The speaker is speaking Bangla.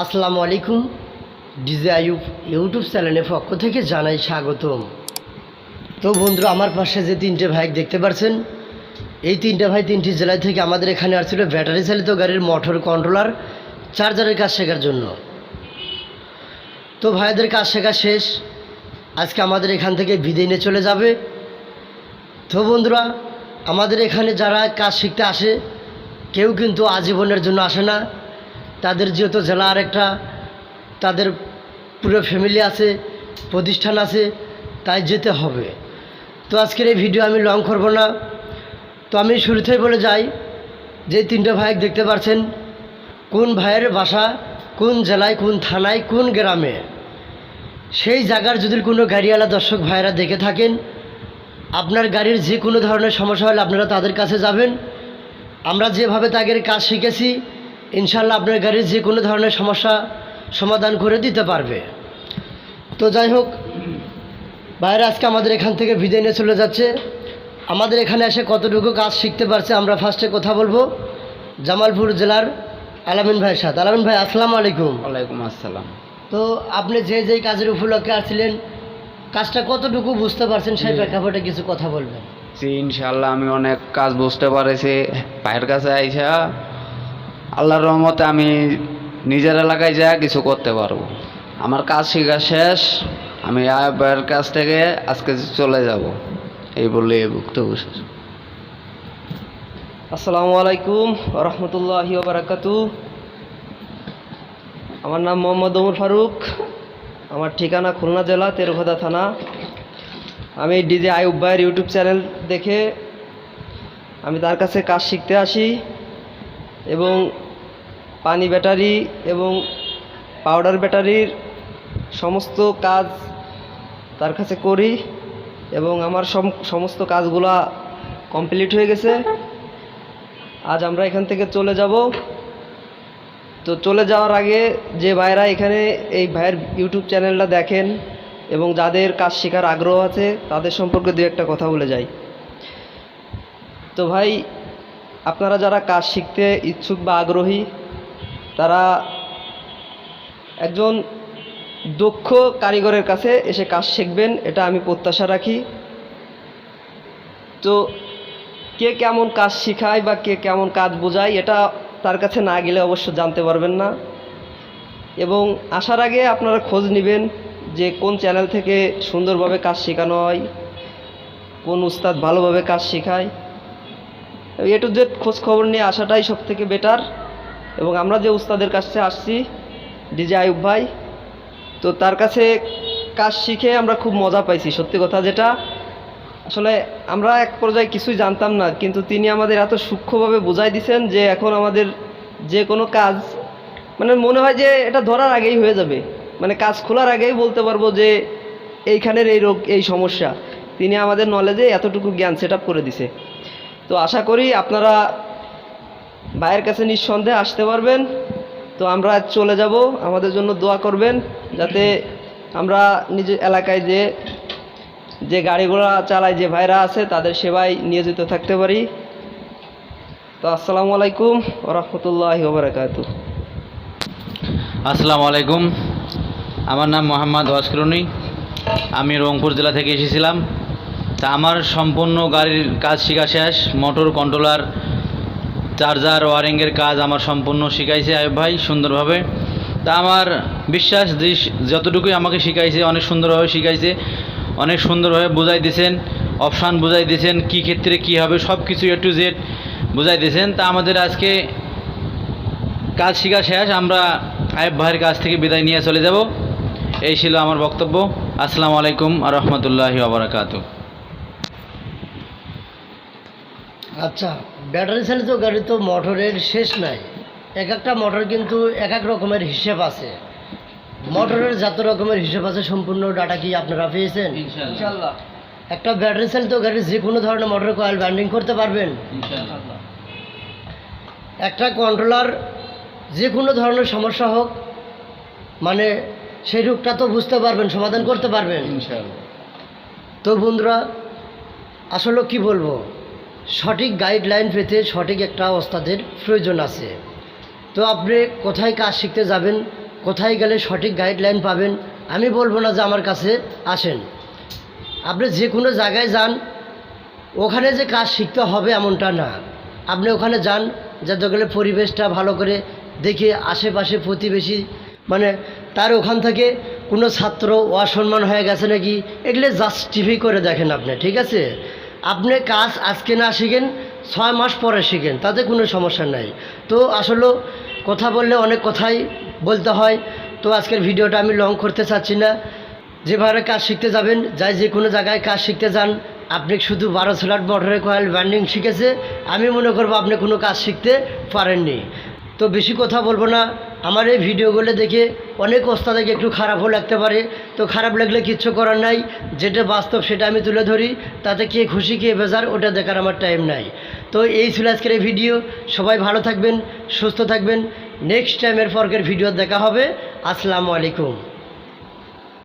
আসসালামু আলাইকুম। ডিজে আয়ুব ইউটিউব চ্যানেলের পক্ষ থেকে জানাই স্বাগতম। তো বন্ধুরা, আমার পাশে যে তিনটে ভাই দেখতে পাচ্ছেন এই তিনটে ভাই তিনটি জেলায় থেকে আমাদের এখানে আসছিল ব্যাটারি চালিত গাড়ির মোটর কন্ট্রোলার চার্জারের কাজ শেখার জন্য। তো ভাইদের কাজ শেখা শেষ। আজকে আমাদের এখান থেকে বিদায় নিয়ে চলে যাবে। তো বন্ধুরা, আমাদের এখানে যারা কাজ শিখতে আসে, কেউ কিন্তু আজীবনের জন্য আসে না। তাদের যেহেতু জেলা আরেকটা, তাদের পুরো ফ্যামিলি আছে, প্রতিষ্ঠান আছে, তাই যেতে হবে। তো আজকের এই ভিডিও আমি লং করব না। তো আমি শুরুতেই বলে যাই যে তিনটে ভাই দেখতে পাচ্ছেন কোন ভাইয়ের বাসা, কোন জেলায়, কোন থানায়, কোন গ্রামে। সেই জায়গার যদি কোনো গাড়িওয়ালা দর্শক ভাইয়েরা দেখে থাকেন, আপনার গাড়ির যে কোনো ধরনের সমস্যা হলে আপনারা তাদের কাছে যাবেন। আমরা যেভাবে তাদের কাজ শিখেছি ইনশাল্লাহ আপনার গাড়ির যে কোনো ধরনের সমস্যা সমাধান করে দিতে পারবে। তো যাই হোক বাইরে আজকে আমাদের এখান থেকে বিদায় নিয়ে চলে যাচ্ছে। আমাদের এখানে এসে কতটুকু কাজ শিখতে পারছে আমরা ফার্স্টে কথা বলব। জামালপুর জেলার আলামিন ভাইয়ের সাথে। আলামিন ভাই আসসালামু আলাইকুম। ওয়ালাইকুম আসসালাম। তো আপনি যে যেই কাজের উপলক্ষে আসছিলেন কাজটা কতটুকু বুঝতে পারছেন সেই প্রেক্ষাপটে কিছু কথা বলবেন। জি ইনশাল্লাহ আমি অনেক কাজ বুঝতে পারেছি। ভাইয়ের কাছে আইসা আল্লাহর রহমতে আমি নিজের এলাকায় যা কিছু করতে পারব। আমার কাজ শেখা শেষ, আমি ভাইয়ের কাছ থেকে আজকে চলে যাব। এই বলে শেষ। আসসালামু আলাইকুম রহমতুল্লাহি বারাকাতু আমার নাম মোহাম্মদ ওমর ফারুক। আমার ঠিকানা খুলনা জেলা, তেরঘদা থানা। আমি ডিজে আয়ুব ভাইয়ের ইউটিউব চ্যানেল দেখে আমি তার কাছে কাজ শিখতে আসি। এবং পানি ব্যাটারি এবং পাউডার ব্যাটারির সমস্ত কাজ তার কাছে করি এবং আমার সম- সমস্ত কাজগুলা কমপ্লিট হয়ে গেছে। আজ আমরা এখান থেকে চলে যাব। তো চলে যাওয়ার আগে যে ভাইরা এখানে এই ভাইয়ের ইউটিউব চ্যানেলটা দেখেন এবং যাদের কাজ শেখার আগ্রহ আছে, তাদের সম্পর্কে দু একটা কথা বলে যাই। তো ভাই আপনারা যারা কাজ শিখতে ইচ্ছুক বা আগ্রহী, তারা একজন দক্ষ কারিগরের কাছে এসে কাজ শিখবেন, এটা আমি প্রত্যাশা রাখি। তো কে কেমন কাজ শেখায় বা কে কেমন কাজ বোঝায়, এটা তার কাছে না গেলে অবশ্য জানতে পারবেন না। এবং আসার আগে আপনারা খোঁজ নেবেন যে কোন চ্যানেল থেকে সুন্দরভাবে কাজ শেখানো হয়, কোন উস্তাদ ভালোভাবে কাজ শেখায়। এ টু জেড খোঁজ খবর নিয়ে আসাটাই সব থেকে বেটার এবং আমরা যে উস্তাদের কাছে আসছি ডিজে আয়ুব ভাই, তো তার কাছে কাজ শিখে আমরা খুব মজা পাইছি, সত্যি কথা যেটা। আসলে আমরা এক পর্যায়ে কিছুই জানতাম না, কিন্তু তিনি আমাদের এত সূক্ষ্মভাবে বুঝাই দিছেন যে এখন আমাদের যে কোনো কাজ মানে মনে হয় যে এটা ধরার আগেই হয়ে যাবে। মানে কাজ খোলার আগেই বলতে পারব যে এইখানের এই রোগ, এই সমস্যা। তিনি আমাদের নলেজে এতটুকু জ্ঞান সেট করে দিছে। তো আশা করি আপনারা ভাইয়ের কাছে নিঃসন্দেহে আসতে পারবেন। তো আমরা চলে যাব। আমাদের জন্য দোয়া করবেন যাতে আমরা নিজের এলাকায় যে যে গাড়িগুলো চালায় যে ভাইরা আছে তাদের সেবায় নিয়োজিত থাকতে পারি। তো আসসালামু আলাইকুম রহমতুল্লাহ বারকাত আসসালামু আলাইকুম। আমার নাম মোহাম্মদ ওয়াসকরুনি আমি রংপুর জেলা থেকে এসেছিলাম। তা আমার সম্পূর্ণ গাড়ির কাজ শেখা শেষ। মোটর কন্ট্রোলার, চার্জার, ওয়ারিংয়ের কাজ আমার সম্পূর্ণ শিখাইছে আয়ুব ভাই সুন্দরভাবে। তা আমার বিশ্বাস যতটুকুই আমাকে শিখাইছে, অনেক সুন্দরভাবে শিখাইছে। অনেক সুন্দরভাবে বুঝাই দিয়েছেন অপশান বুঝাই দিয়েছেন কী ক্ষেত্রে কী হবে সব কিছু এ টু জেড বুঝাই দিয়েছেন তা আমাদের আজকে কাজ শেখা শেষ। আমরা আয়ব ভাইয়ের কাছ থেকে বিদায় নিয়ে চলে যাব। এই ছিল আমার বক্তব্য। আসসালামু আলাইকুম আর রহমতুল্লাহি আবরাকাতু আচ্ছা ব্যাটারি চালিত গাড়ি তো মোটরের শেষ নাই। এক একটা মোটর কিন্তু এক এক রকমের হিসেব আছে। মোটরের যত রকমের হিসেব আছে সম্পূর্ণ ডাটা কি আপনারা পেয়েছেন? একটা ব্যাটারি চালিত গাড়ির যে কোনো ধরনের মোটর কয়েল ব্যান্ডিং করতে পারবেন। একটা কন্ট্রোলার যে কোনো ধরনের সমস্যা হোক মানে সেই রোগটা তো বুঝতে পারবেন সমাধান করতে পারবেন। তো বন্ধুরা আসলে কি বলব? সঠিক গাইডলাইন পেতে সঠিক একটা ওস্তাদের প্রয়োজন আছে। তো আপনি কোথায় কাজ শিখতে যাবেন, কোথায় গেলে সঠিক গাইডলাইন পাবেন, আমি বলব না যে আমার কাছে আসেন। আপনি যে কোনো জায়গায় যান, ওখানে যে কাজ শিখতে হবে এমনটা না। আপনি ওখানে যান, যাতে গেলে পরিবেশটা ভালো করে দেখে আশেপাশে প্রতিবেশী মানে তার ওখান থেকে কোনো ছাত্র অসম্মান হয়ে গেছে নাকি, এগুলো জাস্টিফাই করে দেখেন আপনি, ঠিক আছে? আপনি কাজ আজকে না শিখেন, ছয় মাস পরে শিখেন, তাতে কোনো সমস্যা নাই। তো আসলে কথা বললে অনেক কথাই বলতে হয়, তো আজকের ভিডিওটা আমি লং করতে চাচ্ছি না। যেভাবে কাজ শিখতে যাবেন, যাই যে কোনো জায়গায় কাজ শিখতে যান, আপনি শুধু বারো স্লাট মোটরের কয়েল ব্যান্ডিং শিখেছে, আমি মনে করব আপনি কোনো কাজ শিখতে পারেননি। তো বেশি কথা বলব না আমার এই ভিডিওগুলো দেখে অনেক ওস্তাদেরকে একটু খারাপও লাগতে পারে। তো খারাপ লাগলে কিচ্ছু করার নাই। যেটা বাস্তব সেটা আমি তুলে ধরি। তাতে কে খুশি, কে বেজার, ওটা দেখার আমার টাইম নাই। তো এই ছিল আজকের এই ভিডিও। সবাই ভালো থাকবেন, সুস্থ থাকবেন। নেক্সট টাইমের ফর্কের ভিডিও দেখা হবে। আসসালামু আলাইকুম।